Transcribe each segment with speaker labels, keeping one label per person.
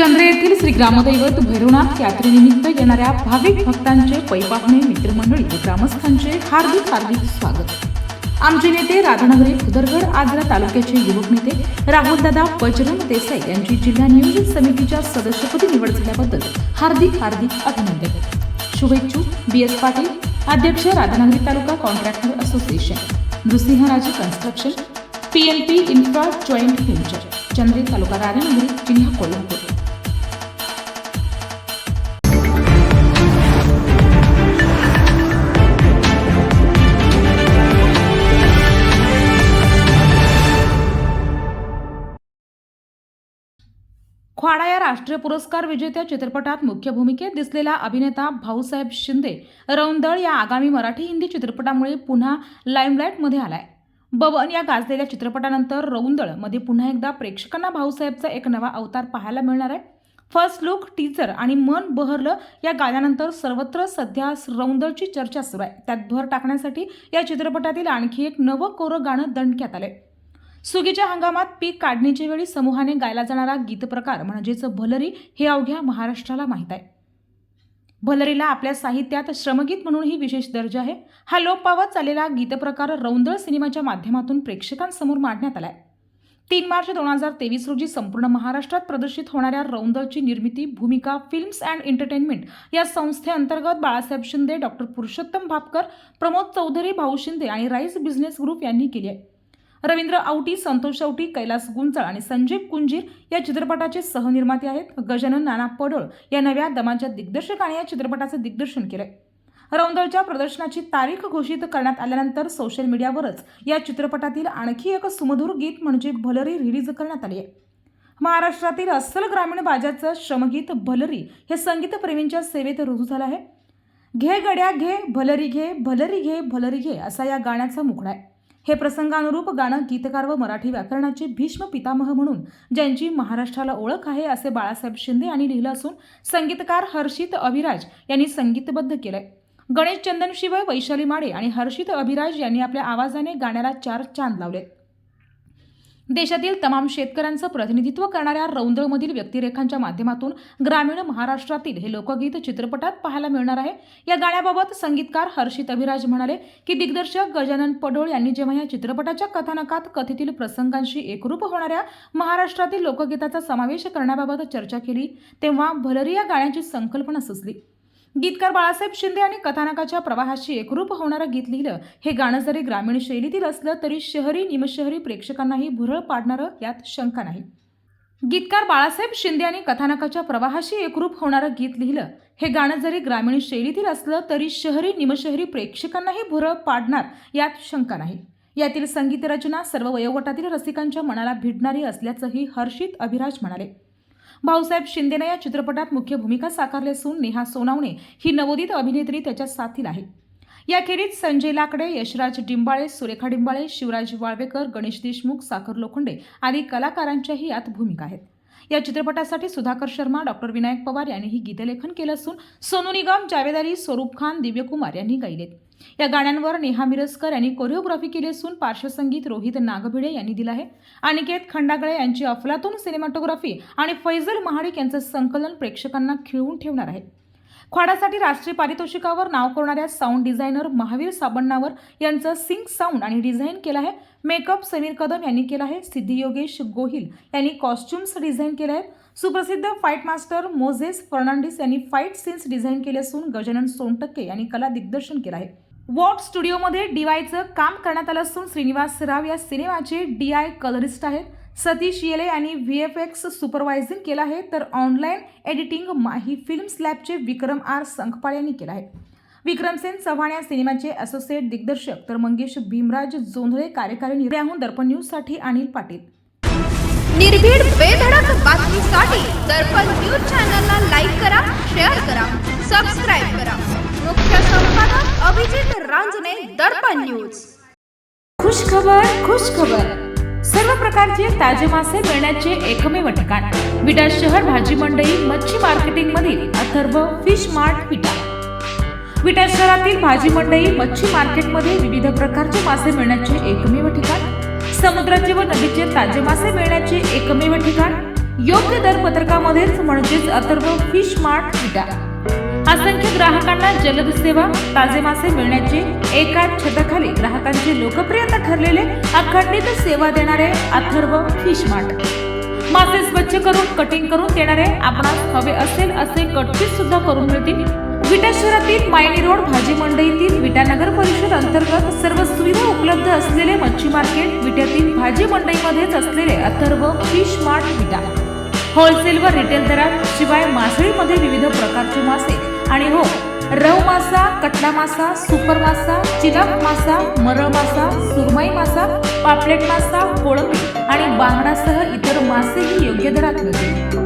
Speaker 1: चंद्र येथील श्री ग्रामदैवत भैरवनाथ यात्रेनिमित्त येणाऱ्या भाविक भक्तांचे पैपाहुणे मित्रमंडळी व ग्रामस्थांचे हार्दिक हार्दिक स्वागत. आमचे नेते राधानगरी खुदरगड आजरा तालुक्याचे युवक नेते राहुलदादा बजरंग देसाई यांची जिल्हा नियोजन समितीच्या सदस्यपदी निवड झाल्याबद्दल हार्दिक हार्दिक अभिनंदन. शुभेच्छुक बी एस पाटील अध्यक्ष राधानगरी तालुका contractor association. Nrusinharaje construction. P L P infra joint venture. Chandre तालुका राधानगरी जिल्हा कोल्हापूर. ख्वाडा या राष्ट्रीय पुरस्कार विजेत्या चित्रपटात मुख्य भूमिकेत दिसलेला अभिनेता भाऊसाहेब शिंदे रौंदळ या आगामी मराठी हिंदी चित्रपटामुळे पुन्हा लाईमलाईटमध्ये आलाय. बबन या गाजलेल्या चित्रपटानंतर रौंदळमध्ये पुन्हा एकदा प्रेक्षकांना भाऊसाहेबचा एक नवा अवतार पाहायला मिळणार आहे. फर्स्ट लुक टीचर आणि मन बहरलं या गाण्यानंतर सर्वत्र सध्या रौंदळची चर्चा सुरू आहे. त्यात भर टाकण्यासाठी या चित्रपटातील आणखी एक नवं कोरं गाणं दणक्यात आलंय. सुगीच्या हंगामात पीक काढणीच्या वेळी समूहाने गायला जाणारा गीतप्रकार म्हणजेच भलरी हे अवघ्या महाराष्ट्राला माहीत आहे. भलरीला आपल्या साहित्यात श्रमगीत म्हणूनही विशेष दर्जा आहे. हा लोप पावत चाललेला गीतप्रकार रौंदळ सिनेमाच्या माध्यमातून प्रेक्षकांसमोर मांडण्यात आलाय. तीन मार्च दोन हजार तेवीस रोजी संपूर्ण महाराष्ट्रात प्रदर्शित होणाऱ्या रौंदळची निर्मिती भूमिका फिल्म्स अँड एंटरटेनमेंट या संस्थेअंतर्गत बाळासाहेब शिंदे डॉक्टर पुरुषोत्तम भापकर प्रमोद चौधरी भाऊ शिंदे आणि राईस बिझनेस ग्रुप यांनी केली आहे. रवींद्र आवटी संतोष आवटी कैलास गुंचळ आणि संजीव कुंजीर या चित्रपटाचे सहनिर्माते आहेत. गजानन नाना पडोळ या नव्या दमाच्या दिग्दर्शकाने या चित्रपटाचं दिग्दर्शन केलंय. रौंदळच्या प्रदर्शनाची तारीख घोषित करण्यात आल्यानंतर सोशल मीडियावरच या चित्रपटातील आणखी एक सुमधुर गीत म्हणजे भलरी रिलीज करण्यात आली आहे. महाराष्ट्रातील अस्सल ग्रामीण बाजाचं श्रमगीत भलरी हे संगीतप्रेमींच्या सेवेत रुजू झालं आहे. घे गड्या घे भलरी घे भलरी घे भलरी घे असा या गाण्याचा मुखडा आहे. हे प्रसंगानुरूप गाणं गीतकार व मराठी व्याकरणाचे भीष्म पितामह म्हणून ज्यांची महाराष्ट्राला ओळख आहे असे बाळासाहेब शिंदे यांनी लिहिलं असून संगीतकार हर्षित अभिराज यांनी संगीतबद्ध केलंय. गणेश चंदनशिवाय वैशाली माडे आणि हर्षित अभिराज यांनी आपल्या आवाजाने गाण्याला चार चांद लावले देशातील तमाम शेतकऱ्यांचं प्रतिनिधित्व करणाऱ्या रौंदळमधील व्यक्तिरेखांच्या माध्यमातून ग्रामीण महाराष्ट्रातील हे लोकगीत चित्रपटात पाहायला मिळणार आहे. या गाण्याबाबत संगीतकार हर्षित अभिराज म्हणाले की दिग्दर्शक गजानन पडोळ यांनी जेव्हा या चित्रपटाच्या कथानकात कथेतील प्रसंगांशी एकरूप होणाऱ्या महाराष्ट्रातील लोकगीताचा समावेश करण्याबाबत चर्चा केली तेव्हा भलरी या गाण्याची संकल्पना सुचली. गीतकार बाळासाहेब शिंदे आणि कथानकाच्या प्रवाहाशी एकरूप होणारं गीत लिहिलं हे गाणं जरी ग्रामीण शैलीतील असलं तरी शहरी निमशहरी प्रेक्षकांनाही भुरळ पाडणारं यात शंका नाही. गीतकार बाळासाहेब शिंदे आणि कथानकाच्या प्रवाहाशी एकरूप होणारं गीत लिहिलं हे गाणं जरी ग्रामीण शैलीतील असलं तरी शहरी निमशहरी प्रेक्षकांनाही भुरळ पाडणार यात शंका नाही. यातील संगीत रचना सर्व वयोगटातील रसिकांच्या मनाला भिडणारी असल्याचंही हर्षित अभिराज म्हणाले. भाऊसाहेब शिंदेनं या चित्रपटात मुख्य भूमिका साकारली असून नेहा सोनावणे ही नवोदित अभिनेत्री त्याच्या साथीला आहे याखेरीज संजय लाकडे यशराज डिंबाळे सुरेखा डिंबाळे शिवराज वाळवेकर गणेश देशमुख साखर लोखंडे आदी कलाकारांच्याही यात भूमिका आहेत. या चित्रपटासाठी सुधाकर शर्मा डॉक्टर विनायक पवार यांनीही गीतलेखन केलं असून सोनू निगम जावेद अली स्वरूप खान दिव्यकुमार यांनी गायलेत. या गाण्यांवर नेहा मिरजकर यांनी कोरिओग्राफी केली असून पार्श्वसंगीत रोहित नागभिडे यांनी दिलं आहे. अनिकेत खंडागळे यांची अफलातून सिनेमॅटोग्राफी आणि फैजल महाडिक यांचं संकलन प्रेक्षकांना खिळवून ठेवणार आहे ख्वाडासाठी राष्ट्रीय पारितोषिकावर नाव करणाऱ्या साऊंड डिझायनर महावीर साबण्णावर यांचं सिंक साऊंड आणि डिझाईन केलं आहे. मेकअप समीर कदम यांनी केला आहे. सिद्धी योगेश गोहिल यांनी कॉस्ट्युम्स डिझाईन केले आहेत. सुप्रसिद्ध फाईट मास्टर मोझेस फर्नांडिस यांनी फाईट सीन्स डिझाईन केले असून गजानन सोनटक्के यांनी कला दिग्दर्शन केलं आहे. वॉट स्टुडिओमध्ये डीवायचं काम करण्यात आलं असून श्रीनिवास राव या सिनेमाचे डी आय कलरिस्ट आहेत. सतीश येले यांनी व्ही एफ एक्स सुपरवायझिंग केलं आहे. तर ऑनलाईन एडिटिंग माही फिल्म्स लॅबचे विक्रम आर संखपाळ यांनी केलं आहे. विक्रमसेन चव्हाण या सिनेमाचे असोसिएट दिग्दर्शक. तर मंगेश भीमराज जोंधळे कार्यकारी निर्याहून दर्पण न्यूजसाठी अनिल पाटील.
Speaker 2: निर्भीड बेधडक बातमीसाठी दर्पण न्यूज चॅनलला लाईक करा शेअर करा सबस्क्राईब करा. मुख्य संपादक अभिजित रांजणे दर्पण न्यूज
Speaker 1: खुश खबर खुश खबर सर्व प्रकारचे ताजे मासे मिळण्याचे एकमेव ठिकाण. विटा शहर भाजी मंडई मच्छी मार्केटिंग मधील अथर्व फिश मार्ट विटा विटा शहरातील भाजी मंडई मच्छी मार्केटमध्ये विविध प्रकारचे मासे मिळण्याचे एकमेव ठिकाण. समुद्राचे व नदीचे ताजे मासे मिळण्याचे एकमेव ठिकाण. योग्य दर पत्रकामध्येच म्हणजेच अथर्व फिश मार्ट विटा असंख्य ग्राहकांना जलद सेवा ताजे मासे मिळण्याचे एका छताखाली ग्राहकांची लोकप्रियता ठरलेले अखंडित सेवा देणारे अथर्व फिश मार्ट. मासे स्वच्छ करून कटिंग करून देणारे आपणास हवे असेल असे कटपीस सुद्धा करून मिळतील. विटा शहरातील मायनी रोड भाजी मंडईतील विटा नगर परिषद अंतर्गत सर्व सुविधा उपलब्ध असलेले मच्छी मार्केट विट्यातील भाजी मंडईमध्येच असलेले Atharva fish mart Vita. Wholesale व रिटेल दरात शिवाय मासळीमध्ये विविध प्रकारचे मासे. आणि हो रव मासा कटला मासा सुपर मासा चिलाप मासा मरळ मासा सुरमई मासा पापलेट मासा कोळंबी आणि बांगडासह इतर मासेही योग्य दरात मिळतील.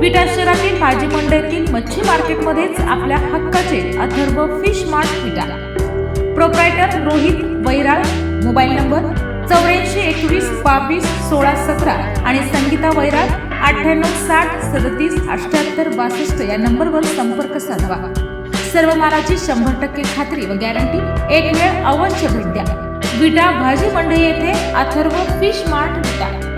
Speaker 1: विटा शहरातील भाजी मंडईतील मच्छी मार्केटमध्येच आपल्या हक्काचे Atharva fish mart Vita. Proprietor Rohit Vairal mobile number चौऱ्याऐंशी एकवीस बावीस सोळा सतरा आणि संगीता वैराळ अठ्ठ्याण्णव साठ सदतीस अठ्ठ्याहत्तर बासष्ट या नंबरवर संपर्क साधवा. सर्व मालाची शंभर टक्के खात्री व गॅरंटी एक वेळ अवश्य भेट द्या. विटा भाजी मंडई येथे अथर्व फिश मार्ट विटा.